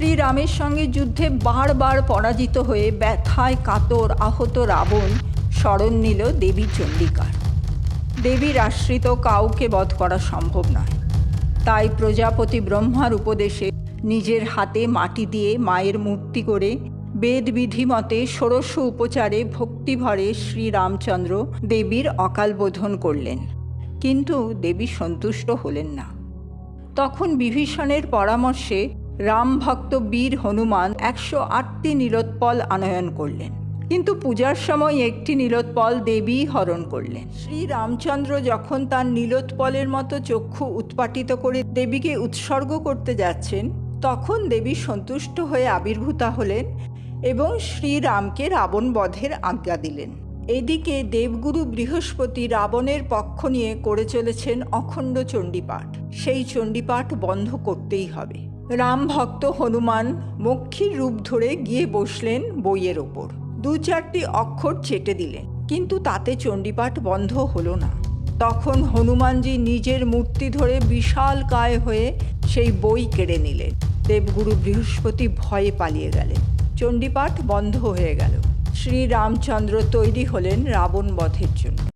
শ্রীরামের সঙ্গে যুদ্ধে বারবার পরাজিত হয়ে ব্যথায় কাতর আহত রাবণ স্মরণ নিল দেবী চণ্ডিকার দেবীর আশ্রিত কাউকে বধ করা সম্ভব নয়। তাই প্রজাপতি ব্রহ্মার উপদেশে নিজের হাতে মাটি দিয়ে মায়ের মূর্তি করে বেদবিধি মতে ষোড়শ উপচারে ভক্তিভরে শ্রীরামচন্দ্র দেবীর অকাল বোধন করলেন। কিন্তু দেবী সন্তুষ্ট হলেন না। তখন বিভীষণের পরামর্শে রামভক্ত বীর হনুমান একশো আটটি নীলোৎপল আনয়ন করলেন। কিন্তু পূজার সময় একটি নীলোৎপল দেবী হরণ করলেন। শ্রী রামচন্দ্র যখন তার নীলোৎপলের মতো চক্ষু উৎপাটিত করে দেবীকে উৎসর্গ করতে যাচ্ছেন, তখন দেবী সন্তুষ্ট হয়ে আবির্ভূতা হলেন এবং শ্রীরামকে রাবণ বধের আজ্ঞা দিলেন। এদিকে দেবগুরু বৃহস্পতি রাবণের পক্ষ নিয়ে করে চলেছেন অখণ্ড চণ্ডীপাঠ। সেই চণ্ডীপাঠ বন্ধ করতেই হবে। রাম ভক্ত হনুমান মক্ষীর রূপ ধরে গিয়ে বসলেন বইয়ের ওপর। দু চারটি অক্ষর চেটে দিলেন, কিন্তু তাতে চণ্ডীপাঠ বন্ধ হলো না। তখন হনুমানজি নিজের মূর্তি ধরে বিশাল কায় হয়ে সেই বই কেড়ে নিলেন। দেবগুরু বৃহস্পতি ভয়ে পালিয়ে গেলেন। চণ্ডীপাঠ বন্ধ হয়ে গেল। শ্রীরামচন্দ্র তৈরি হলেন রাবণ বধের জন্য।